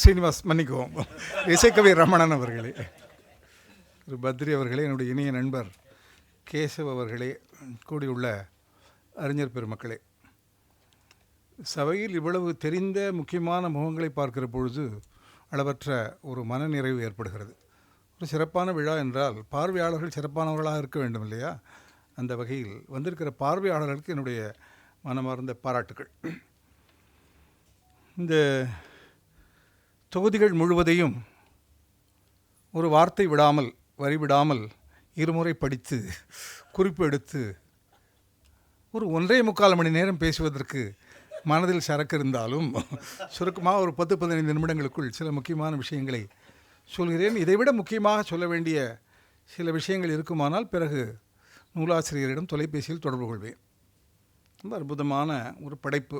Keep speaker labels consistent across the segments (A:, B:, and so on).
A: ஸ்ரீனிவாஸ் மன்னிக்குவோம் இசைக்கவி ரமணன் அவர்களே. திரு பத்ரி அவர்களே என்னுடைய இனிய நண்பர் கேசவ் அவர்களே கூடியுள்ள அறிஞர் பெருமக்களே. சபையில் இவ்வளவு தெரிந்த முக்கியமான முகங்களை பார்க்கிற பொழுது அளவற்ற ஒரு மனநிறைவு ஏற்படுகிறது. ஒரு சிறப்பான விழா என்றால் பார்வையாளர்கள் சிறப்பானவர்களாக இருக்க வேண்டும் இல்லையா? அந்த வகையில் வந்திருக்கிற பார்வையாளர்களுக்கு என்னுடைய மனமார்ந்த பாராட்டுகள் இந்த தொகுதிகள் முழுவதையும் ஒரு வார்த்தை விடாமல் வரி விடாமல் இருமுறை படித்து குறிப்பு எடுத்து ஒரு ஒன்றே முக்கால் மணி நேரம் பேசுவதற்கு மனதில் சரக்கு இருந்தாலும் சுருக்கமாக ஒரு பத்து பதினைந்து நிமிடங்களுக்குள் சில முக்கியமான விஷயங்களை சொல்கிறேன். இதைவிட முக்கியமாக சொல்ல வேண்டிய சில விஷயங்கள் இருக்குமானால் பிறகு நூலாசிரியரிடம் தொலைபேசியில் தொடர்பு கொள்வேன். ரொம்ப அற்புதமான ஒரு படைப்பு.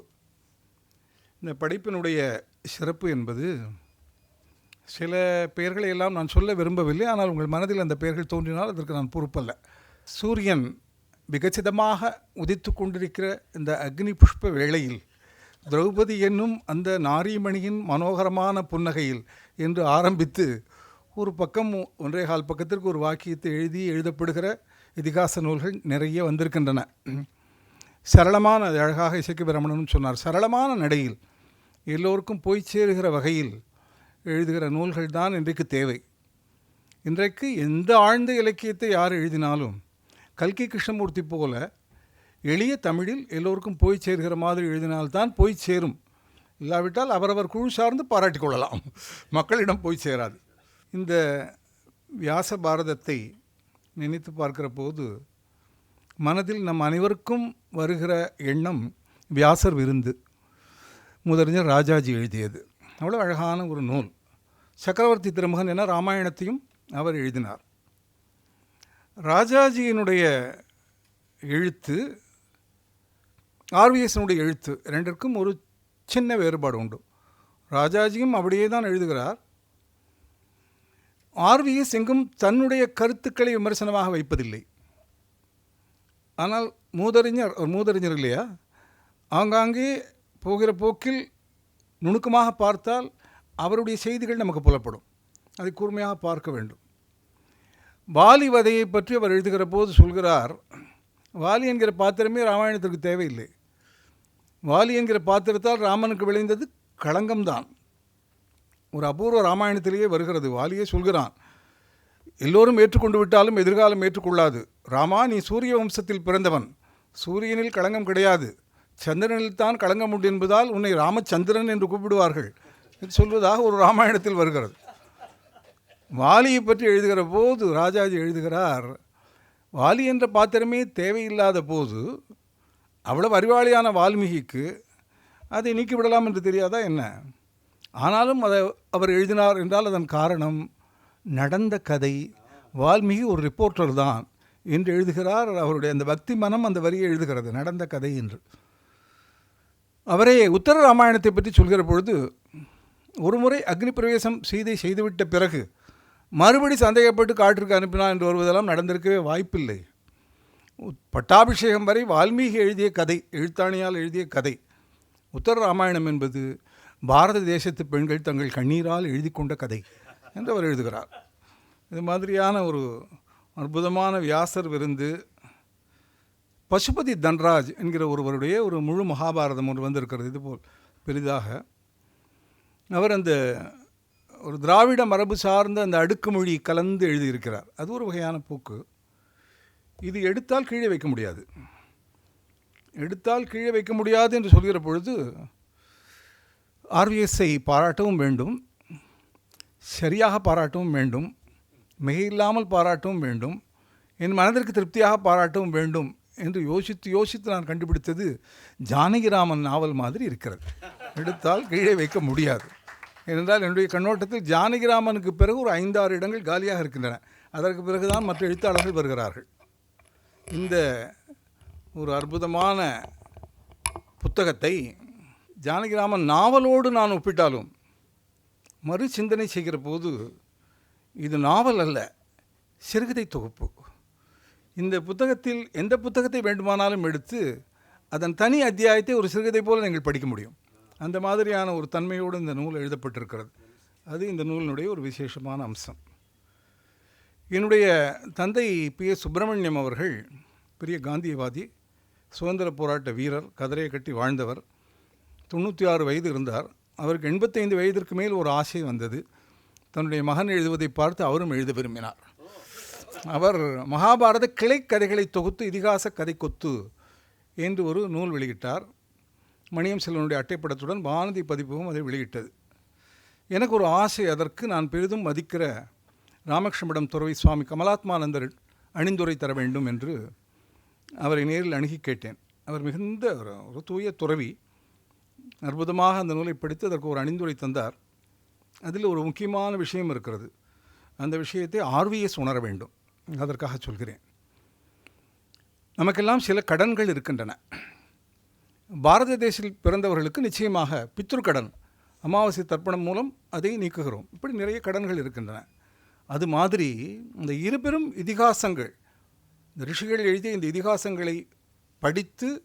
A: இந்த படைப்பினுடைய சிறப்பு என்பது சில பெயர்களை எல்லாம் நான் சொல்ல விரும்பவில்லை ஆனால் உங்கள் மனதில் அந்த பெயர்கள் தோன்றினால் அதற்கு நான் பொறுப்பல்ல. சூரியன் விகச்சிதமாக உதித்து கொண்டிருக்கிற இந்த அக்னி புஷ்ப வேளையில் திரௌபதி என்னும் அந்த நாரிமணியின் மனோகரமான புன்னகையில் என்று ஆரம்பித்து ஒரு பக்கம் ஒன்றே கால் பக்கத்திற்கு ஒரு வாக்கியத்தை எழுதி எழுதப்படுகிற இதிகாச நூல்கள் நிறைய வந்திருக்கின்றன. சரளமான அது அழகாக இசைக்கு பிரமணன் சொன்னார். சரளமான நடையில் எல்லோருக்கும் போய் சேருகிற வகையில் எழுதுகிற நூல்கள் தான் இன்றைக்கு தேவை. இன்றைக்கு எந்த ஆழ்ந்த இலக்கியத்தை யார் எழுதினாலும் கல்கி கிருஷ்ணமூர்த்தி போல எளிய தமிழில் எல்லோருக்கும் போய் சேர்கிற மாதிரி எழுதினால்தான் போய் சேரும். இல்லாவிட்டால் அவரவர் குழு சார்ந்து பாராட்டி கொள்ளலாம். மக்களிடம் போய் சேராது. இந்த வியாச பாரதத்தை நினைத்து பார்க்கிற போது மனதில் நம் அனைவருக்கும் வருகிற எண்ணம் வியாசர் விருந்து. முதறிஞர் ராஜாஜி எழுதியது. அவ்வளோ அழகான ஒரு நூல். சக்கரவர்த்தி திருமகன் என ராமாயணத்தையும் அவர் எழுதினார். ராஜாஜியினுடைய எழுத்து ஆர்விஎஸ்னுடைய எழுத்து ரெண்டிற்கும் ஒரு சின்ன வேறுபாடு உண்டு. ராஜாஜியும் அப்படியே தான் எழுதுகிறார். ஆர்விஎஸ் எங்கும் தன்னுடைய கருத்துக்களை விமர்சனமாக வைப்பதில்லை. ஆனால் மூதறிஞர் ஒரு மூதறிஞர் இல்லையா? ஆங்காங்கே போகிற போக்கில் நுணுக்கமாக பார்த்தால் அவருடைய செய்திகள் நமக்கு புலப்படும். அதை கூர்மையாக பார்க்க வேண்டும். வாலி வதையை பற்றி அவர் எழுதுகிற போது சொல்கிறார் வாலி என்கிற பாத்திரமே ராமாயணத்திற்கு தேவையில்லை. வாலி என்கிற பாத்திரத்தால் ராமனுக்கு விளைந்தது களங்கம்தான். ஒரு அபூர்வ ராமாயணத்திலேயே வருகிறது. வாலியே சொல்கிறான் எல்லோரும் ஏற்றுக்கொண்டு விட்டாலும் எதிர்காலம் ஏற்றுக்கொள்ளாது. ராமா நீ சூரிய வம்சத்தில் பிறந்தவன். சூரியனில் களங்கம் கிடையாது. சந்திரனில் தான் களங்கம் உண்டு என்பதால் உன்னை ராமச்சந்திரன் என்று கூப்பிடுவார்கள். சொல்வதாக ஒரு ராமாயணத்தில் வருகிறது. வாலியை பற்றி எழுதுகிற போது ராஜாஜி எழுதுகிறார் வாலி என்ற பாத்திரமே தேவையில்லாத போது அவ்வளவு அறிவாளியான வால்மீகிக்கு அதை நீக்கிவிடலாம் என்று தெரியாதா என்ன? ஆனாலும் அதை அவர் எழுதினார் என்றால் அதன் காரணம் நடந்த கதை. வால்மீகி ஒரு ரிப்போர்ட்டர் தான் என்று எழுதுகிறார். அவருடைய அந்த பக்தி மனம் அந்த வரியை எழுதுகிறது நடந்த கதை என்று. அவரே உத்தர ராமாயணத்தை பற்றி சொல்கிற பொழுது ஒருமுறை அக்னி பிரவேசம் சீதை செய்துவிட்ட பிறகு மறுபடி சந்தேகப்பட்டு காட்டிற்கு அனுப்பினான் என்று வருவதெல்லாம் நடந்திருக்கவே வாய்ப்பில்லை. பட்டாபிஷேகம் வரை வால்மீகி எழுதிய கதை எழுத்தாணியால் எழுதிய கதை. உத்தர ராமாயணம் என்பது பாரத தேசத்து பெண்கள் தங்கள் கண்ணீரால் எழுதி கொண்ட கதை என்று அவர் எழுதுகிறார். இது மாதிரியான ஒரு அற்புதமான வியாசர் விருந்து பசுபதி தன்ராஜ் என்கிற ஒருவருடைய ஒரு முழு மகாபாரதம் ஒன்று வந்திருக்கிறது இதுபோல் பெரிதாக. அவர் அந்த ஒரு திராவிட மரபு சார்ந்த அந்த அடுக்குமொழி கலந்து எழுதியிருக்கிறார். அது ஒரு வகையான போக்கு. இது எடுத்தால் கீழே வைக்க முடியாது. எடுத்தால் கீழே வைக்க முடியாது என்று சொல்கிற பொழுது ஆர்விஎஸ்ஐ பாராட்டவும் வேண்டும் சரியாக பாராட்டவும் வேண்டும் மிகையில்லாமல் பாராட்டவும் வேண்டும் என் மனதிற்கு திருப்தியாக பாராட்டவும் வேண்டும் என்று யோசித்து யோசித்து நான் கண்டுபிடித்தது ஜானகிராமன் நாவல் மாதிரி இருக்கிறது. எடுத்தால் கீழே வைக்க முடியாது. ஏனென்றால் என்னுடைய கண்ணோட்டத்தில் ஜானகிராமனுக்கு பிறகு ஒரு ஐந்தாறு இடங்கள் காலியாக இருக்கின்றன. அதற்கு பிறகுதான் மற்ற எழுத்தாளர்கள் வருகிறார்கள். இந்த ஒரு அற்புதமான புத்தகத்தை ஜானகிராமன் நாவலோடு நான் ஒப்பிட்டாலும் மறு சிந்தனை செய்கிற போது இது நாவல் அல்ல சிறுகதை தொகுப்பு. இந்த புத்தகத்தில் எந்த புத்தகத்தை வேண்டுமானாலும் எடுத்து அதன் தனி அத்தியாயத்தை ஒரு சிறுகதை போல நீங்கள் படிக்க முடியும். அந்த மாதிரியான ஒரு தன்மையோடு இந்த நூல் எழுதப்பட்டிருக்கிறது. அது இந்த நூலினுடைய ஒரு விசேஷமான அம்சம். என்னுடைய தந்தை பி. எஸ். சுப்பிரமணியம் அவர்கள் பெரிய காந்தியவாதி சுதந்திர போராட்ட வீரர் கதரையை கட்டி வாழ்ந்தவர் தொண்ணூற்றி ஆறு வயது இருந்தார். அவருக்கு எண்பத்தைந்து வயதிற்கு மேல் ஒரு ஆசை வந்தது. தன்னுடைய மகன் எழுதுவதை பார்த்து அவரும் எழுத விரும்பினார். அவர் மகாபாரத கிளைக்கதைகளை தொகுத்து இதிகாச கதை கொத்து என்று ஒரு நூல் வெளியிட்டார். மணியம் செல்வனுடைய அட்டைப்படத்துடன் வானதி பதிப்பும் அதை வெளியிட்டது. எனக்கு ஒரு ஆசை அதற்கு நான் பெரிதும் மதிக்கிற ராமகிருஷ்ணமிடம் துறவி சுவாமி கமலாத்மானந்தர் அணிந்துரை தர வேண்டும் என்று அவரை நேரில் அணுகி கேட்டேன். அவர் மிகுந்த ஒரு ஒரு தூய துறவி. அற்புதமாக அந்த நூலை படித்து அதற்கு ஒரு அணிந்துரை தந்தார். அதில் ஒரு முக்கியமான விஷயம் இருக்கிறது. அந்த விஷயத்தை ஆர்விஎஸ் உணர வேண்டும். அதற்காக சொல்கிறேன். நமக்கெல்லாம் சில கடன்கள் இருக்கின்றன. பாரத தேசத்தில் பிறந்தவர்களுக்கு நிச்சயமாக பித்ருக்கடன் அமாவாசை தர்ப்பணம் மூலம் அதை நீக்குகிறோம். இப்படி நிறைய கடன்கள் இருக்கின்றன. அது மாதிரி இந்த இருபெரும் இதிகாசங்கள் இந்த ரிஷிகள் எழுதிய இந்த இதிகாசங்களை படித்து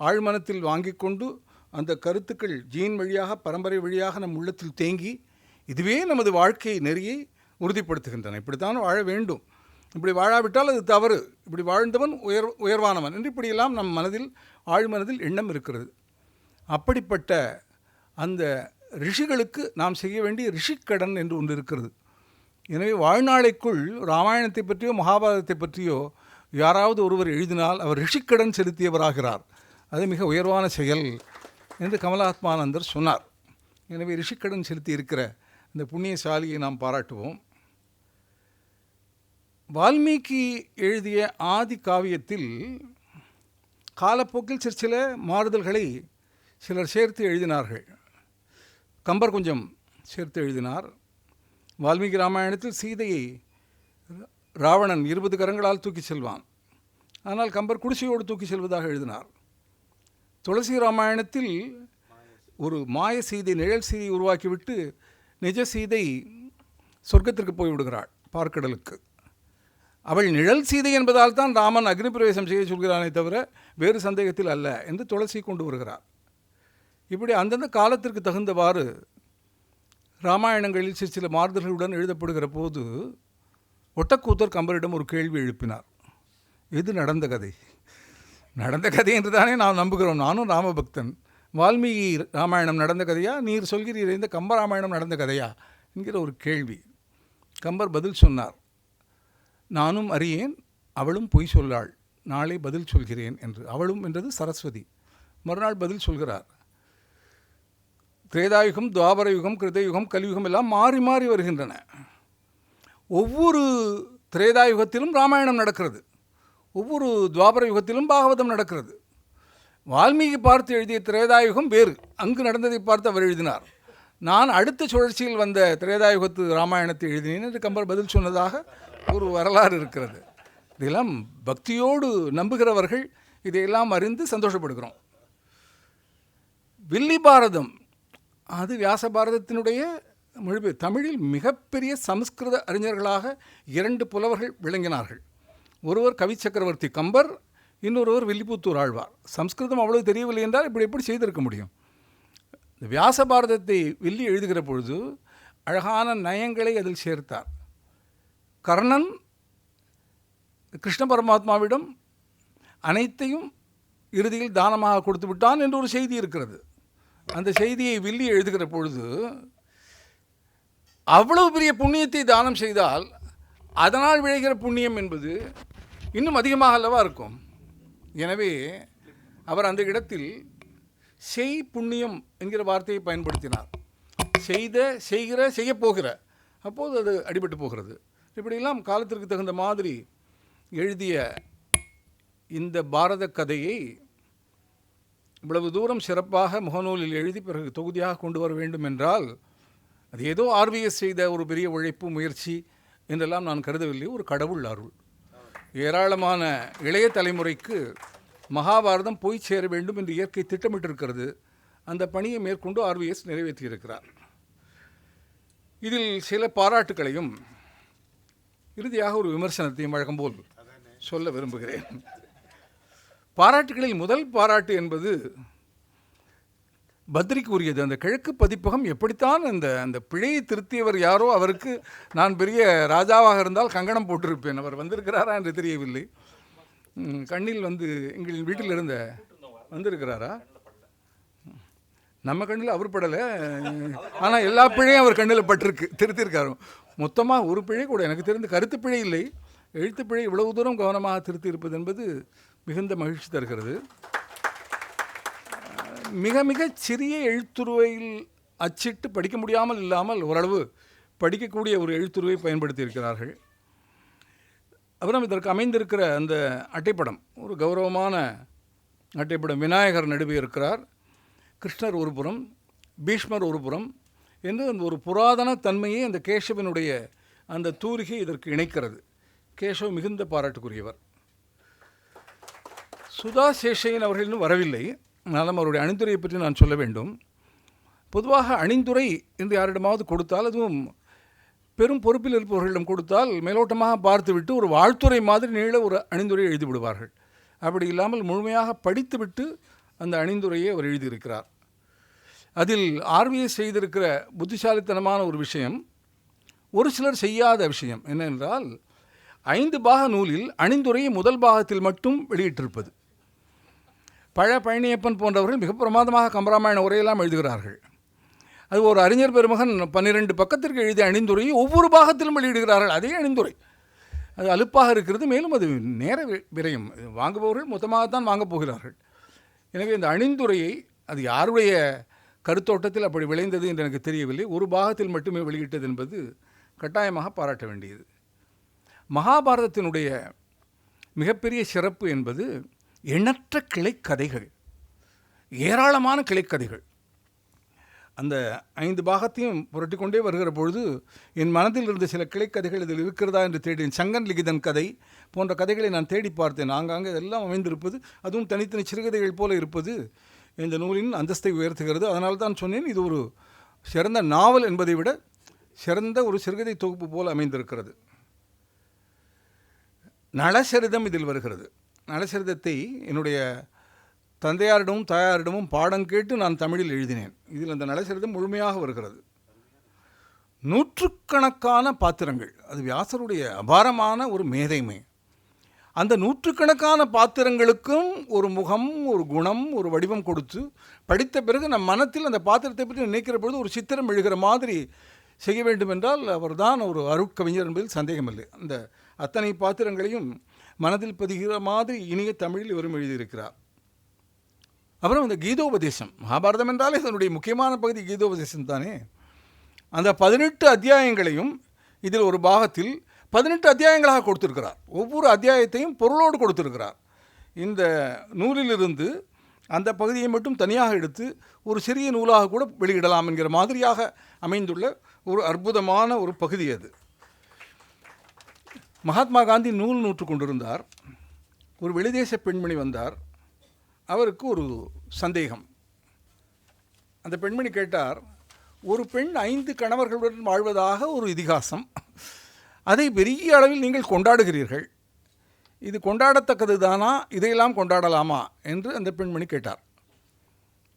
A: ஆழ்மனத்தில் வாங்கி கொண்டு அந்த கருத்துக்கள் ஜீன் வழியாக பரம்பரை வழியாக நம் உள்ளத்தில் தேங்கி இதுவே நமது வாழ்க்கை நெறியை உறுதிப்படுத்துகின்றன. இப்படித்தான் வாழ வேண்டும். இப்படி வாழாவிட்டால் அது தவறு. இப்படி வாழ்ந்தவன் உயர் உயர்வானவன் என்று இப்படியெல்லாம் நம் மனதில் ஆழ்மனதில் எண்ணம் இருக்கிறது. அப்படிப்பட்ட அந்த ரிஷிகளுக்கு நாம் செய்ய வேண்டிய ரிஷிக்கடன் என்று ஒன்று இருக்கிறது. எனவே வாழ்நாளைக்குள் ராமாயணத்தை பற்றியோ மகாபாரதத்தை பற்றியோ யாராவது ஒருவர் எழுதினால் அவர் ரிஷிக்கடன் செலுத்தியவராகிறார். அது மிக உயர்வான செயல் என்று கமலாத்மானந்தர் சொன்னார். எனவே ரிஷிக்கடன் செலுத்தி இருக்கிற இந்த புண்ணியசாலியை நாம் பாராட்டுவோம். வால்மீகி எழுதிய ஆதி காவியத்தில் காலப்போக்கில் சில சில மாறுதல்களை சிலர் சேர்த்து எழுதினார்கள். கம்பர் கொஞ்சம் சேர்த்து எழுதினார். வால்மீகி ராமாயணத்தில் சீதையை ராவணன் இருபது கரங்களால் தூக்கி செல்வான். ஆனால் கம்பர் குடிசையோடு தூக்கி செல்வதாக எழுதினார். துளசி ராமாயணத்தில் ஒரு மாய சீதை நிழல் சீதை உருவாக்கிவிட்டு நிஜ சீதை சொர்க்கத்திற்கு போய்விடுகிறாள் பார்க்கடலுக்கு. அவள் நிழல் சீதை என்பதால் தான் ராமன் அக்னி பிரவேசம் செய்ய சொல்கிறானே தவிர வேறு சந்தேகத்தில் அல்ல என்று துளசி கொண்டு வருகிறார். இப்படி அந்தந்த காலத்திற்கு தகுந்தவாறு ராமாயணங்களில் சில சில மாறுதல்களுடன் எழுதப்படுகிற போது ஒட்டக்கூத்தர் கம்பரிடம் ஒரு கேள்வி எழுப்பினார். எது நடந்த கதை? நடந்த கதை என்று தானே நாம் நம்புகிறோம். நானும் ராமபக்தன். வால்மீகி ராமாயணம் நடந்த கதையா? நீர் சொல்கிறீர் இந்த கம்ப ராமாயணம் நடந்த கதையா? என்கிற ஒரு கேள்வி. கம்பர் பதில் சொன்னார். நானும் அறியேன் அவளும் பொய் சொல்லாள். நாளை பதில் சொல்கிறேன் என்று. அவளும் என்றது சரஸ்வதி. மறுநாள் பதில் சொல்கிறார். திரேதாயுகம் துவாபர யுகம் கிருதயுகம் கலியுகம் எல்லாம் மாறி மாறி வருகின்றன. ஒவ்வொரு திரேதாயுகத்திலும் ராமாயணம் நடக்கிறது. ஒவ்வொரு துவாபர யுகத்திலும் பாகவதம் நடக்கிறது. வால்மீகி பார்த்து எழுதிய திரேதாயுகம் வேறு. அங்கு நடந்ததை பார்த்து அவர் எழுதினார். நான் அடுத்த சுழற்சியில் வந்த திரேதாயுகத்து ராமாயணத்தை எழுதினேன் என்று கம்பர் பதில் சொன்னதாக ஒரு வரலாறு இருக்கிறது. இதெல்லாம் பக்தியோடு நம்புகிறவர்கள் இதையெல்லாம் அறிந்து சந்தோஷப்படுகிறோம். வில்லி பாரதம் அது வியாச பாரதத்தினுடைய மொழிபெயர். தமிழில் மிகப்பெரிய சமஸ்கிருத அறிஞர்களாக இரண்டு புலவர்கள் விளங்கினார்கள். ஒருவர் கவி சக்கரவர்த்தி கம்பர் இன்னொருவர் வில்லிபுத்தூர் ஆழ்வார். சம்ஸ்கிருதம் அவ்வளவு தெரியவில்லை என்றால் இப்படி எப்படி செய்திருக்க முடியும்? வியாச பாரதத்தை வில்லி எழுதுகிற பொழுது அழகான நயங்களை அதில் சேர்த்தார். கர்ணன் கிருஷ்ண பரமாத்மாவிடம் அனைத்தையும் இறுதியில் தானமாக கொடுத்து விட்டான் என்று ஒரு செய்தி இருக்கிறது. அந்த செய்தியை வில்லி எழுதுகிற பொழுது அவ்வளவு பெரிய புண்ணியத்தை தானம் செய்தால் அதனால் விளைகிற புண்ணியம் என்பது இன்னும் அதிகமாக அல்லவா இருக்கும்? எனவே அவர் அந்த இடத்தில் செய் புண்ணியம் என்கிற வார்த்தையை பயன்படுத்தினார். செய்த செய்கிற செய்யப்போகிற அப்போது அது அடிபட்டு போகிறது. இப்படியெல்லாம் காலத்திற்கு தகுந்த மாதிரி எழுதிய இந்த பாரத கதையை இவ்வளவு தூரம் சிறப்பாக முகநூலில் எழுதி பிறகு தொகுதியாக கொண்டு வர வேண்டும் என்றால் அது ஏதோ ஆர்விஎஸ் செய்த ஒரு பெரிய உழைப்பு முயற்சி என்றெல்லாம் நான் கருதவில்லை. ஒரு கடவுள் அருள். ஏராளமான இளைய தலைமுறைக்கு மகாபாரதம் போய் சேர வேண்டும் என்று இயற்கை திட்டமிட்டிருக்கிறது. அந்த பணியை மேற்கொண்டு ஆர்விஎஸ் நிறைவேற்றியிருக்கிறார். இதில் சில பாராட்டுகளையும் இறுதியாக ஒரு விமர்சனத்தையும் வழக்கம் போல் சொல்ல விரும்புகிறேன். பாராட்டுகளில் முதல் பாராட்டு என்பது பத்ரிக்கு உரியது அந்த கிழக்கு பதிப்பகம் எப்படித்தான் அந்த அந்த பிழையை திருத்தியவர் யாரோ அவருக்கு நான் பெரிய ராஜாவாக இருந்தால் கங்கணம் போட்டிருப்பேன். அவர் வந்திருக்கிறாரா என்று தெரியவில்லை. கண்ணில் வந்து எங்களின் வீட்டில் இருந்த வந்திருக்கிறாரா? நம்ம கண்ணில் அவர் படலை. ஆனால் எல்லா பிழையும் அவர் கண்ணில் பட்டிருக்கு திருத்திருக்காரு. மொத்தமாக ஒரு பிழை கூட எனக்கு தெரிந்த கருத்து பிழை இல்லை. எழுத்து பிழை இவ்வளவு தூரம் கவனமாக திருத்தி இருப்பது என்பது மிகுந்த மகிழ்ச்சி தருகிறது. மிக மிக சிறிய எழுத்துருவையில் அச்சிட்டு படிக்க முடியாமல் இல்லாமல் ஓரளவு படிக்கக்கூடிய ஒரு எழுத்துருவை பயன்படுத்தி இருக்கிறார்கள் அப்புறம் இதற்கு அமைந்திருக்கிற அந்த அட்டைப்படம் ஒரு கௌரவமான அட்டைப்படம் விநாயகர் நடுவே இருக்கிறார். கிருஷ்ணர் ஒரு புறம் பீஷ்மர் ஒரு புறம் என்று அந்த ஒரு புராதன தன்மையை அந்த கேசவனுடைய அந்த தூரிகை இதற்கு இணைக்கிறது. கேசவ் மிகுந்த பாராட்டுக்குரியவர். சுதா சேஷையன் அவர்கள் இன்னும் வரவில்லை. ஆனாலும் அவருடைய அணிந்துரையை பற்றி நான் சொல்ல வேண்டும். பொதுவாக அணிந்துரை என்று யாரிடமாவது கொடுத்தால் அதுவும் பெரும் பொறுப்பில் இருப்பவர்களிடம் கொடுத்தால் மேலோட்டமாக பார்த்துவிட்டு ஒரு வாழ்த்துரை மாதிரி நீள ஒரு அணிந்துரை எழுதி விடுவார்கள் அப்படி இல்லாமல் முழுமையாக படித்துவிட்டு அந்த அணிந்துரையை அவர் எழுதியிருக்கிறார். அதில் ஆர்விஎஸ் செய்திருக்கிற புத்திசாலித்தனமான ஒரு விஷயம் ஒரு சிலர் செய்யாத விஷயம் என்னென்றால் ஐந்து பாக நூலில் அணிந்துரையை முதல் பாகத்தில் மட்டும் வெளியிட்டிருப்பது. பழ பழனியப்பன் போன்றவர்கள் மிக பிரமாதமாக கம்பராமாயண உரையெல்லாம் எழுதுகிறார்கள். அது ஒரு அறிஞர் பெருமகன் பன்னிரெண்டு பக்கத்திற்கு எழுதிய அணிந்துரையை ஒவ்வொரு பாகத்திலும் வெளியிடுகிறார்கள். அதே அணிந்துரை. அது அலுப்பாக இருக்கிறது. மேலும் அது நேர வி- விரயம். இது வாங்குபவர்கள் மொத்தமாகத்தான் வாங்கப் போகிறார்கள். எனவே இந்த அணிந்துரையை அது யாருடைய கருத்தோட்டத்தில் அப்படி விளைந்தது என்று எனக்கு தெரியவில்லை. ஒரு பாகத்தில் மட்டுமே வெளியிட்டது என்பது கட்டாயமாக பாராட்ட வேண்டியது. மகாபாரதத்தினுடைய மிகப்பெரிய சிறப்பு என்பது எண்ணற்ற கிளைக்கதைகள். ஏராளமான கிளைக்கதைகள். அந்த ஐந்து பாகத்தையும் புரட்டி கொண்டே வருகிற பொழுது என் மனதில் இருந்த சில கிளைக்கதைகள் இதில் இருக்கிறதா என்று தேடினேன். சங்கன் லிகிதன் கதை போன்ற கதைகளை நான் தேடி பார்த்தேன். ஆங்காங்கே இதெல்லாம் அமைந்திருப்பது அதுவும் தனித்தனி சிறுகதைகள் போல இருப்பது இந்த நூலின் அந்தஸ்தை உயர்த்துகிறது. அதனால் தான் சொன்னேன் இது ஒரு சிறந்த நாவல் என்பதை விட சிறந்த ஒரு சிறுகதை தொகுப்பு போல் அமைந்திருக்கிறது. நலசரிதம் இதில் வருகிறது. நலசரிதத்தை என்னுடைய தந்தையாரிடமும் தாயாரிடமும் பாடம் கேட்டு நான் தமிழில் எழுதினேன். இதில் அந்த நலசரிதம் முழுமையாக வருகிறது. நூற்றுக்கணக்கான பாத்திரங்கள். அது வியாசருடைய அபாரமான ஒரு மேதைமை. அந்த நூற்றுக்கணக்கான பாத்திரங்களுக்கும் ஒரு முகம் ஒரு குணம் ஒரு வடிவம் கொடுத்து படித்த பிறகு நம் மனத்தில் அந்த பாத்திரத்தை பற்றி நினைக்கிற பொழுது ஒரு சித்திரம் எழுகிற மாதிரி செய்ய வேண்டும் என்றால் அவர்தான் ஒரு அருட்கவிஞர் என்பதில் சந்தேகமில்லை. அந்த அத்தனை பாத்திரங்களையும் மனதில் பதிகிற மாதிரி இனிய தமிழில் இவரும் எழுதியிருக்கிறார். அப்புறம் இந்த கீதோபதேசம். மகாபாரதம் என்றாலே இதனுடைய முக்கியமான பகுதி கீதோபதேசம் தானே? அந்த பதினெட்டு அத்தியாயங்களையும் இதில் ஒரு பாகத்தில் பதினெட்டு அத்தியாயங்களாக கொடுத்திருக்கிறார். ஒவ்வொரு அத்தியாயத்தையும் பொருளோடு கொடுத்திருக்கிறார். இந்த நூலிலிருந்து அந்த பகுதியை மட்டும் தனியாக எடுத்து ஒரு சிறிய நூலாக கூட வெளியிடலாம் என்கிற மாதிரியாக அமைந்துள்ள ஒரு அற்புதமான ஒரு பகுதி அது. மகாத்மா காந்தி நூல் நூற்று கொண்டிருந்தார். ஒரு வெளிதேச பெண்மணி வந்தார். அவருக்கு ஒரு சந்தேகம். அந்த பெண்மணி கேட்டார் ஒரு பெண் ஐந்து கணவர்களுடன் வாழ்வதாக ஒரு இதிகாசம். அதை பெரிய அளவில் நீங்கள் கொண்டாடுகிறீர்கள். இது கொண்டாடத்தக்கது தானா இதையெல்லாம் கொண்டாடலாமா? என்று அந்த பெண்மணி கேட்டார்.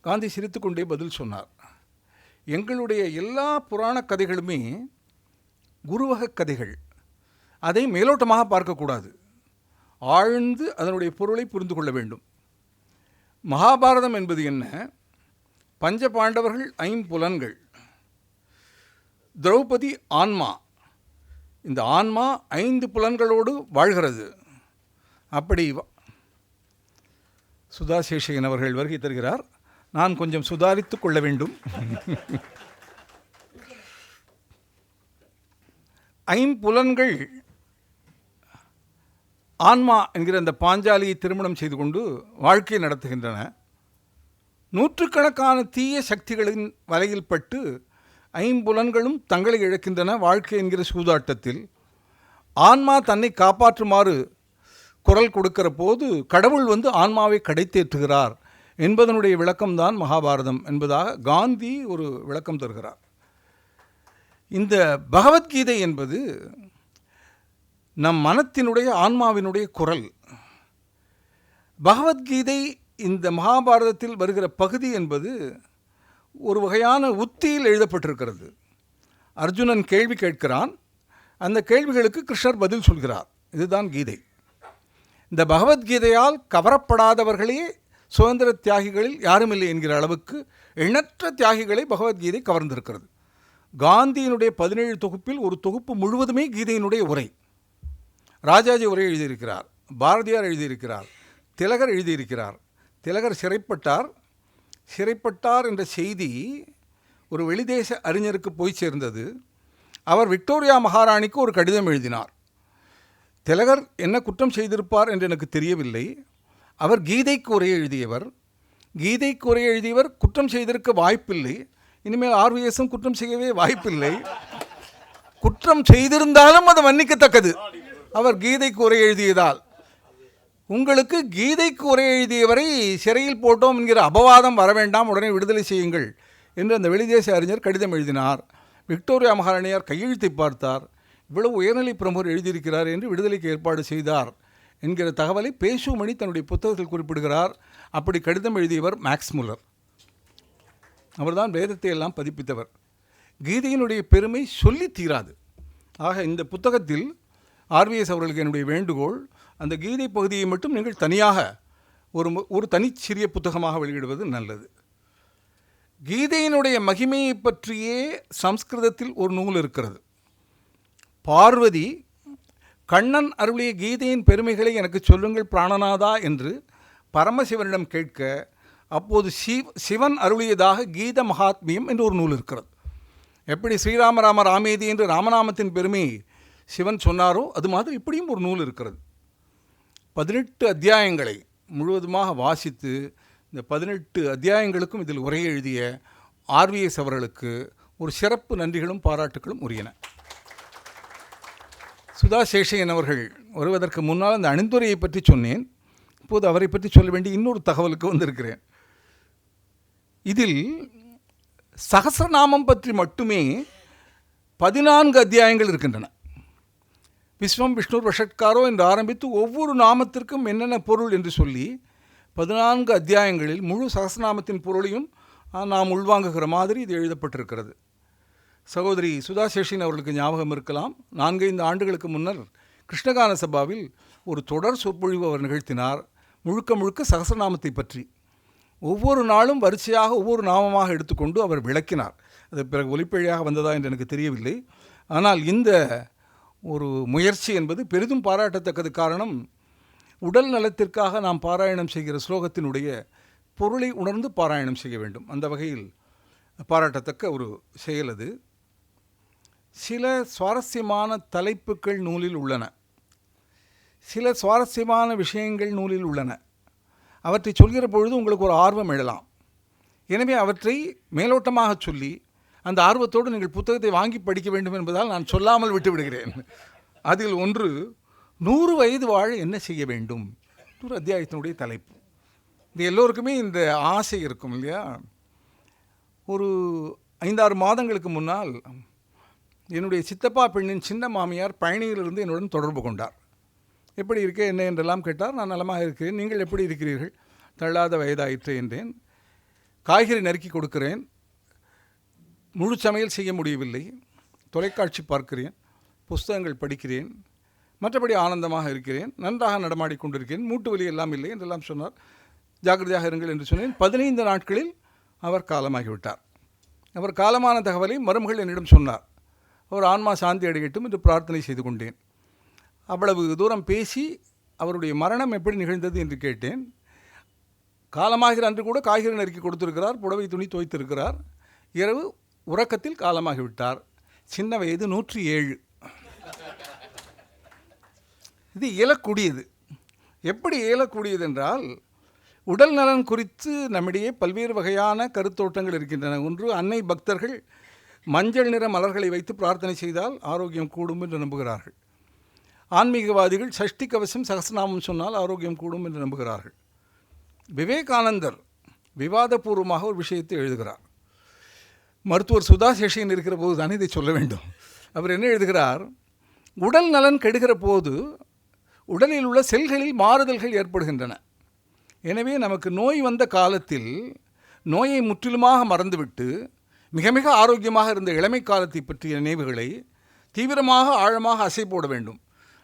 A: காந்தி சிரித்துக்கொண்டே பதில் சொன்னார் எங்களுடைய எல்லா புராணக் கதைகளுமே குருவகக் கதைகள். அதை மேலோட்டமாக பார்க்கக்கூடாது. ஆழ்ந்து அதனுடைய பொருளை புரிந்து கொள்ள வேண்டும். மகாபாரதம் என்பது என்ன? பஞ்ச பாண்டவர்கள் ஐம்புலன்கள். திரௌபதி ஆன்மா. இந்த ஆன்மா ஐந்து புலன்களோடு வாழ்கிறது. அப்படி வ- சுதா சேஷகன் அவர்கள் வருகை தருகிறார். நான் கொஞ்சம் சுதாரித்து கொள்ள வேண்டும். ஐம்புலன்கள் ஆன்மா என்கிற அந்த பாஞ்சாலியை திருமணம் செய்து கொண்டு வாழ்க்கை நடத்துகின்றன. நூற்றுக்கணக்கான தீய சக்திகளின் வலையில் பட்டு ஐம்புலன்களும் தங்களை இழக்கின்றன வாழ்க்கை என்கிற சூதாட்டத்தில். ஆன்மா தன்னை காப்பாற்றுமாறு குரல் கொடுக்கிற போது கடவுள் வந்து ஆன்மாவை கடைத்தேற்றுகிறார் என்பதனுடைய விளக்கம்தான் மகாபாரதம் என்பதாக காந்தி ஒரு விளக்கம் தருகிறார். இந்த பகவத்கீதை என்பது நம் மனத்தினுடைய ஆன்மாவினுடைய குரல். பகவத்கீதை இந்த மகாபாரதத்தில் வருகிற பகுதி என்பது ஒரு வகையான உத்தியில் எழுதப்பட்டிருக்கிறது. அர்ஜுனன் கேள்வி கேட்கிறான். அந்த கேள்விகளுக்கு கிருஷ்ணர் பதில் சொல்கிறார். இதுதான் கீதை. இந்த பகவத்கீதையால் கவரப்படாதவர்களே சுதந்திர தியாகிகளில் யாருமில்லை என்கிற அளவுக்கு எண்ணற்ற தியாகிகளை பகவத்கீதை கவர்ந்திருக்கிறது. காந்தியினுடைய பதினேழு தொகுப்பில் ஒரு தொகுப்பு முழுவதுமே கீதையினுடைய உரை. ராஜாஜி உரை எழுதியிருக்கிறார் பாரதியார் எழுதியிருக்கிறார் திலகர் எழுதியிருக்கிறார். திலகர் சிறைப்பட்டார். சிறைப்பட்டார் என்ற செய்தி ஒரு வெளிதேச அறிஞருக்கு போய் சேர்ந்தது. அவர் விக்டோரியா மகாராணிக்கு ஒரு கடிதம் எழுதினார். திலகர் என்ன குற்றம் செய்திருப்பார் என்று எனக்கு தெரியவில்லை. அவர் கீதைக்கு உரை எழுதியவர். கீதைக்கு உரை எழுதியவர் குற்றம் செய்திருக்க வாய்ப்பில்லை. இனிமேல் ஆர்விஎஸும் குற்றம் செய்யவே வாய்ப்பில்லை. குற்றம் செய்திருந்தாலும் அது மன்னிக்கத்தக்கது. அவர் கீதைக்கு உரை எழுதியதால். உங்களுக்கு கீதைக்கு உரை எழுதியவரை சிறையில் போட்டோம் என்கிற அபவாதம் வர வேண்டாம் உடனே விடுதலை செய்யுங்கள் என்று அந்த வெளிதேச அறிஞர் கடிதம் எழுதினார். விக்டோரியா மகாராணியார் கையெழுத்தை பார்த்தார். இவ்வளவு உயர்நிலை பிரமுகர் எழுதியிருக்கிறார் என்று விடுதலைக்கு ஏற்பாடு செய்தார் என்கிற தகவலை பேசுமணி தன்னுடைய புத்தகத்தில் குறிப்பிடுகிறார். அப்படி கடிதம் எழுதியவர் மேக்ஸ் முல்லர். அவர்தான் வேதத்தை எல்லாம் பதிப்பித்தவர். கீதையினுடைய பெருமை சொல்லி தீராது. ஆக இந்த புத்தகத்தில் ஆர்விஎஸ் அவர்களுக்கு என்னுடைய வேண்டுகோள் அந்த கீதை பகுதியை மட்டும் நீங்கள் தனியாக ஒரு ஒரு தனிச்சிறிய புத்தகமாக வெளியிடுவது நல்லது. கீதையினுடைய மகிமையை பற்றியே சம்ஸ்கிருதத்தில் ஒரு நூல் இருக்கிறது. பார்வதி கண்ணன் அருளிய கீதையின் பெருமைகளை எனக்கு சொல்லுங்கள் பிராணநாதா என்று பரமசிவனிடம் கேட்க அப்போது சிவ் சிவன் அருளியதாக கீத மகாத்மியம் என்று ஒரு நூல் இருக்கிறது. எப்படி ஸ்ரீராமராம ராமேதி என்று ராமநாமத்தின் பெருமை சிவன் சொன்னாரோ அது மாதிரி இப்படியும் ஒரு நூல் இருக்கிறது. பதினெட்டு அத்தியாயங்களை முழுவதுமாக வாசித்து இந்த பதினெட்டு அத்தியாயங்களுக்கும் இதில் உரை எழுதிய ஆர்விஎஸ் அவர்களுக்கு ஒரு சிறப்பு நன்றிகளும் பாராட்டுகளும் உரியன. சுதா சேஷையன் அவர்கள் வருவதற்கு முன்னால் அந்த அணிந்துரையை பற்றி சொன்னேன். இப்போது அவரை பற்றி சொல்ல வேண்டிய இன்னொரு தகவலுக்கு வந்திருக்கிறேன். இதில் சகசிரநாமம் பற்றி மட்டுமே பதினான்கு அத்தியாயங்கள் இருக்கின்றன. விஸ்வம் விஷ்ணுர் வஷட்காரோ என்று ஆரம்பித்து ஒவ்வொரு நாமத்திற்கும் என்னென்ன பொருள் என்று சொல்லி பதினான்கு அத்தியாயங்களில் முழு சகசநாமத்தின் பொருளையும் நாம் உள்வாங்குகிற மாதிரி இது எழுதப்பட்டிருக்கிறது. சகோதரி சுதா சேஷின் அவர்களுக்கு ஞாபகம் இருக்கலாம். நான்கைந்து ஆண்டுகளுக்கு முன்னர் கிருஷ்ணகான சபாவில் ஒரு தொடர் சொற்பொழிவு அவர் நிகழ்த்தினார். முழுக்க முழுக்க சகசநாமத்தை பற்றி. ஒவ்வொரு நாளும் வரிசையாக ஒவ்வொரு நாமமாக எடுத்துக்கொண்டு அவர் விளக்கினார். அது பிறகு ஒலிப்பழியாக வந்ததா என்று எனக்கு தெரியவில்லை. ஆனால் இந்த ஒரு முயற்சி என்பது பெரிதும் பாராட்டத்தக்கது காரணம் உடல் நலத்திற்காக நாம் பாராயணம் செய்கிற ஸ்லோகத்தினுடைய பொருளை உணர்ந்து பாராயணம் செய்ய வேண்டும். அந்த வகையில் பாராட்டத்தக்க ஒரு செயல் அது. சில சுவாரஸ்யமான தலைப்புகள் நூலில் உள்ளன. சில சுவாரஸ்யமான விஷயங்கள் நூலில் உள்ளன. அவற்றை சொல்கிற பொழுது உங்களுக்கு ஒரு ஆர்வம் எழலாம். எனவே அவற்றை மேலோட்டமாக சொல்லி அந்த ஆர்வத்தோடு நீங்கள் புத்தகத்தை வாங்கி படிக்க வேண்டும் என்பதால் நான் சொல்லாமல் விட்டு விடுகிறேன் அதில் ஒன்று நூறு வயது வாழ என்ன செய்ய வேண்டும்? ஒரு அத்தியாயத்தினுடைய தலைப்பு. இது எல்லோருக்குமே இந்த ஆசை இருக்கும் இல்லையா? ஒரு ஐந்தாறு மாதங்களுக்கு முன்னால் என்னுடைய சித்தப்பா பெண்ணின் சின்ன மாமியார் பயணியிலிருந்து என்னுடன் தொடர்பு கொண்டார். எப்படி இருக்கே? என்ன? என்றெல்லாம் கேட்டார். நான் நலமாக இருக்கிறேன். நீங்கள் எப்படி இருக்கிறீர்கள்? தள்ளாத வயதாயிற்று என்றேன். காய்கறி நறுக்கி கொடுக்கிறேன். முழு சமையல் செய்ய முடியவில்லை. தொலைக்காட்சி பார்க்கிறேன் புஸ்தகங்கள் படிக்கிறேன் மற்றபடி ஆனந்தமாக இருக்கிறேன் நன்றாக நடமாடி கொண்டிருக்கிறேன் மூட்டு வலி எல்லாம் இல்லை என்றெல்லாம் சொன்னார். ஜாக்கிரதையாக இருங்கள் என்று சொன்னேன். பதினைந்து நாட்களில் அவர் காலமாகிவிட்டார். அவர் காலமான தகவலை மருமகள் என்னிடம் சொன்னார். அவர் ஆன்மா சாந்தி அடையட்டும் என்று பிரார்த்தனை செய்து கொண்டேன். அவ்வளவு தூரம் பேசி அவருடைய மரணம் எப்படி நிகழ்ந்தது என்று கேட்டேன். காலமாகிற அன்று கூட காய்கறி நறுக்கி கொடுத்திருக்கிறார் புடவை துணி துவைத்திருக்கிறார். இரவு உறக்கத்தில் காலமாகிவிட்டார். சின்ன வயது நூற்றி ஏழு இது இயலக்கூடியது. எப்படி இயலக்கூடியது என்றால் உடல் நலன் குறித்து நம்மிடையே பல்வேறு வகையான கருத்தோட்டங்கள் இருக்கின்றன. ஒன்று அன்னை பக்தர்கள் மஞ்சள் நிற மலர்களை வைத்து பிரார்த்தனை செய்தால் ஆரோக்கியம் கூடும் என்று நம்புகிறார்கள். ஆன்மீகவாதிகள் சஷ்டி கவசம் சகசநாமம் சொன்னால் ஆரோக்கியம் கூடும் என்று நம்புகிறார்கள். விவேகானந்தர் விவாதபூர்வமாக ஒரு விஷயத்தை எழுதுகிறார். மருத்துவர் சுதா சேஷன் இருக்கிற போது தானே இதை சொல்ல வேண்டும். அவர் என்ன எழுதுகிறார்? உடல் நலன் கெடுகிற போது உடலில் உள்ள செல்களில் மாறுதல்கள் ஏற்படுகின்றன. எனவே நமக்கு நோய் வந்த காலத்தில் நோயை முற்றிலுமாக மறந்துவிட்டு மிக மிக ஆரோக்கியமாக இருந்த இளமை காலத்தை பற்றிய நினைவுகளை தீவிரமாக ஆழமாக அசை போட வேண்டும்.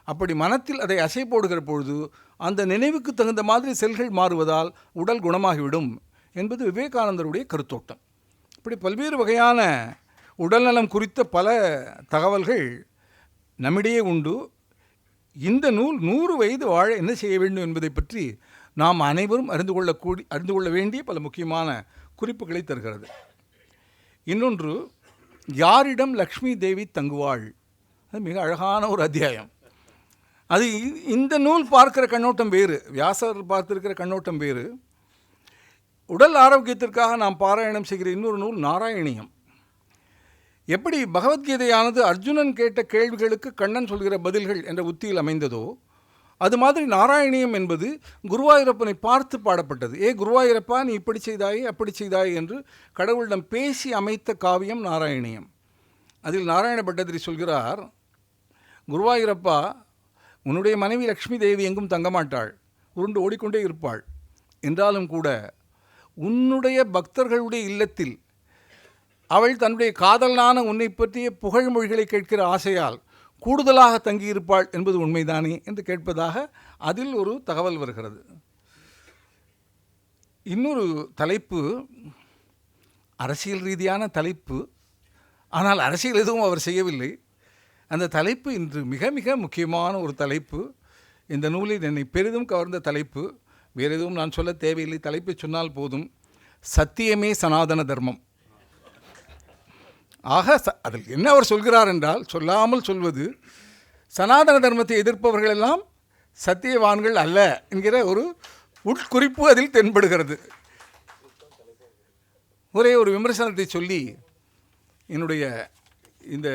A: அப்படி மனத்தில் அதை அசை போடுகிற பொழுது அந்த நினைவுக்கு தகுந்த மாதிரி செல்கள் மாறுவதால் உடல் குணமாகிவிடும் என்பது விவேகானந்தருடைய கருத்தோட்டம். இப்படி பல்வேறு வகையான உடல்நலம் குறித்த பல தகவல்கள் நம்மிடையே உண்டு. இந்த நூல் நூறு வயது வாழ என்ன செய்ய வேண்டும் என்பதை பற்றி நாம் அனைவரும் அறிந்து கொள்ளக்கூடி அறிந்து கொள்ள வேண்டிய பல முக்கியமான குறிப்புகளை தருகிறது. இன்னொன்று யாரிடம் லக்ஷ்மி தேவி தங்குவாள்? அது மிக அழகான ஒரு அத்தியாயம். அது இந்த நூல் பார்க்கிற கண்ணோட்டம் வேறு வியாசர் பார்த்திருக்கிற கண்ணோட்டம் வேறு. உடல் ஆரோக்கியத்திற்காக நாம் பாராயணம் செய்கிற இன்னொரு நூல் நாராயணியம். எப்படி பகவத்கீதையானது அர்ஜுனன் கேட்ட கேள்விகளுக்கு கண்ணன் சொல்கிற பதில்கள் என்ற உத்தியில் அமைந்ததோ அது மாதிரி நாராயணியம் என்பது குருவாயூரப்பனை பார்த்து பாடப்பட்டது. ஏ குருவாயூரப்பா நீ இப்படி செய்தாயே அப்படி செய்தாயே என்று கடவுளிடம் பேசி அமைத்த காவியம் நாராயணியம். அதில் நாராயண பட்டதிரி சொல்கிறார் குருவாயூரப்பா உன்னுடைய மனைவி லக்ஷ்மி தேவி எங்கும் தங்கமாட்டாள் உருண்டு ஓடிக்கொண்டே இருப்பாள். என்றாலும் கூட உன்னுடைய பக்தர்களுடைய இல்லத்தில் அவள் தன்னுடைய காதலனான உன்னை பற்றிய புகழ்மொழிகளை கேட்கிற ஆசையால் கூடுதலாக தங்கியிருப்பாள் என்பது உண்மைதானே என்று கேட்பதாக அதில் ஒரு தகவல் வருகிறது. இன்னொரு தலைப்பு அரசியல் ரீதியான தலைப்பு ஆனால் அரசியல் எதுவும் அவர் செய்யவில்லை. அந்த தலைப்பு இன்று மிக மிக முக்கியமான ஒரு தலைப்பு. இந்த நூலில் என்னை பெரிதும் கவர்ந்த தலைப்பு. வேறு எதுவும் நான் சொல்ல தேவையில்லை. தலைப்பை சொன்னால் போதும். சத்தியமே சனாதன தர்மம். ஆக ச அதில் என்ன அவர் சொல்கிறார் என்றால் சொல்லாமல் சொல்வது சனாதன தர்மத்தை எதிர்ப்பவர்கள் எல்லாம் சத்தியவான்கள் அல்ல என்கிற ஒரு உட்குறிப்பு அதில் தென்படுகிறது. ஒரே ஒரு விமர்சனத்தை சொல்லி என்னுடைய இந்த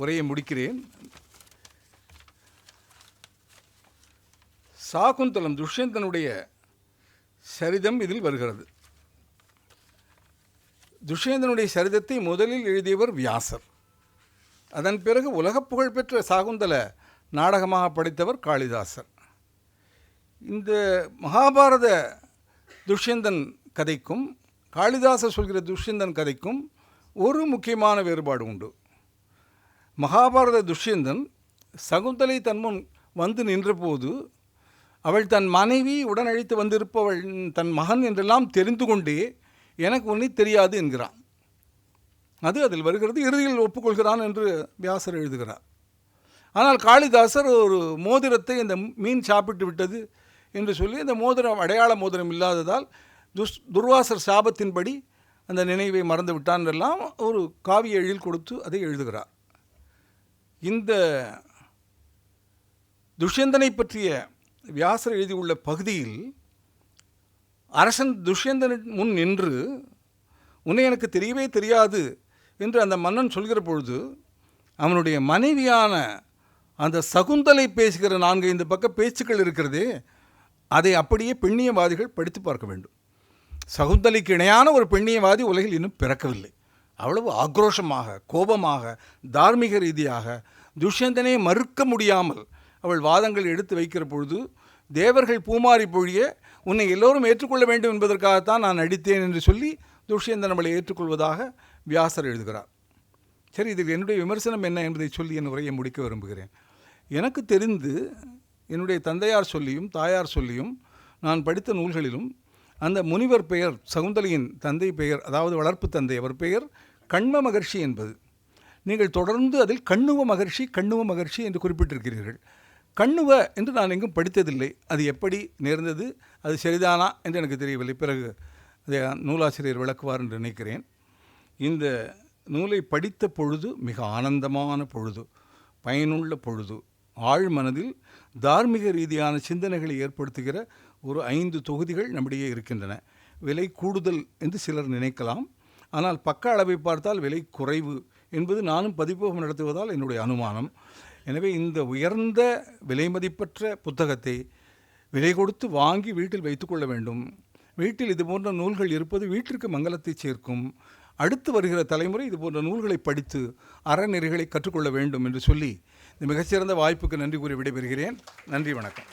A: உரையை முடிக்கிறேன். சாகுந்தலம் துஷ்யந்தனுடைய சரிதம் இதில் வருகிறது. துஷ்யந்தனுடைய சரிதத்தை முதலில் எழுதியவர் வியாசர். அதன் பிறகு உலகப் புகழ்பெற்ற சாகுந்தல நாடகமாக படைத்தவர் காளிதாசர். இந்த மகாபாரத துஷ்யந்தன் கதைக்கும் காளிதாசர் சொல்கிற துஷ்யந்தன் கதைக்கும் ஒரு முக்கியமான வேறுபாடு உண்டு. மகாபாரத துஷ்யந்தன் சகுந்தலை தன்முன் வந்து நின்றபோது அவள் தன் மனைவி உடனழைத்து வந்திருப்பவள் தன் மகன் என்றெல்லாம் தெரிந்து கொண்டே எனக்கு ஒன்றே தெரியாது என்கிறான். அது அதில் வருகிறது. இறுதியில் ஒப்புக்கொள்கிறான் என்று வியாசர் எழுதுகிறார். ஆனால் காளிதாசர் ஒரு மோதிரத்தை இந்த மீன் சாப்பிட்டு விட்டது என்று சொல்லி இந்த மோதிரம் அடையாள மோதிரம் இல்லாததால் துஷ் துர்வாசர் சாபத்தின்படி அந்த நினைவை மறந்து விட்டான் எல்லாம் ஒரு காவிய எழில் கொடுத்து அதை எழுதுகிறார். இந்த துஷ்யந்தனை பற்றிய வியாசர் எழுதியுள்ள பகுதியில் அரசன் துஷ்யந்தனின் முன் நின்று உன்னை எனக்கு தெரியவே தெரியாது என்று அந்த மன்னன் சொல்கிற பொழுது அவனுடைய மனைவியான அந்த சகுந்தலை பேசுகிற நான்கு ஐந்து பக்க பேச்சுக்கள் இருக்கிறதே அதை அப்படியே பெண்ணியவாதிகள் படித்து பார்க்க வேண்டும். சகுந்தலைக்கு இணையான ஒரு பெண்ணியவாதி உலகில் இன்னும் பிறக்கவில்லை. அவ்வளவு ஆக்ரோஷமாக கோபமாக தார்மீக ரீதியாக துஷ்யந்தனை மறுக்க முடியாமல் அவள் வாதங்கள் எடுத்து வைக்கிற பொழுது தேவர்கள் பூமாரி பொழிய உன்னை எல்லோரும் ஏற்றுக்கொள்ள வேண்டும் என்பதற்காகத்தான் நான் நடித்தேன் என்று சொல்லி துஷ்யந்தன் அவளை ஏற்றுக்கொள்வதாக வியாசர் எழுதுகிறார். சரி இதில் என்னுடைய விமர்சனம் என்ன என்பதை சொல்லி என் உரையை முடிக்க விரும்புகிறேன். எனக்கு தெரிந்து என்னுடைய தந்தையார் சொல்லியும் தாயார் சொல்லியும் நான் படித்த நூல்களிலும் அந்த முனிவர் பெயர் சகுந்தலையின் தந்தை பெயர் அதாவது வளர்ப்பு தந்தை அவர் பெயர் கண்ம மகர்ஷி என்பது. நீங்கள் தொடர்ந்து அதில் கண்ணுவ மகர்ஷி கண்ணுவ மகர்ஷி என்று குறிப்பிட்டிருக்கிறீர்கள். கண்ணுவ என்று நான் எங்கும் படித்ததில்லை. அது எப்படி நேர்ந்தது? அது சரிதானா என்று எனக்கு தெரியவில்லை. பிறகு அதை நூலாசிரியர் விளக்குவார் என்று நினைக்கிறேன். இந்த நூலை படித்த பொழுது மிக ஆனந்தமான பொழுது பயனுள்ள பொழுது ஆழ் மனதில் தார்மீக ரீதியான சிந்தனைகளை ஏற்படுத்துகிற ஒரு ஐந்து தொகுதிகள் நம்மிடையே இருக்கின்றன. விலை கூடுதல் என்று சிலர் நினைக்கலாம். ஆனால் பக்க அளவை பார்த்தால் விலை குறைவு என்பது நானும் பதிப்பகம் நடத்துவதால் என்னுடைய அனுமானம். எனவே இந்த உயர்ந்த விலைமதிப்பற்ற புத்தகத்தை விலை கொடுத்து வாங்கி வீட்டில் வைத்துக்கொள்ள வேண்டும். வீட்டில் இது போன்ற நூல்கள் இருப்பது வீட்டிற்கு மங்களத்தை சேர்க்கும். அடுத்து வருகிற தலைமுறை இது போன்ற நூல்களை படித்து அறநெறிகளை கற்றுக்கொள்ள வேண்டும் என்று சொல்லி இந்த மிகச்சிறந்த வாய்ப்புக்கு நன்றி கூறி விடைபெறுகிறேன். நன்றி வணக்கம்.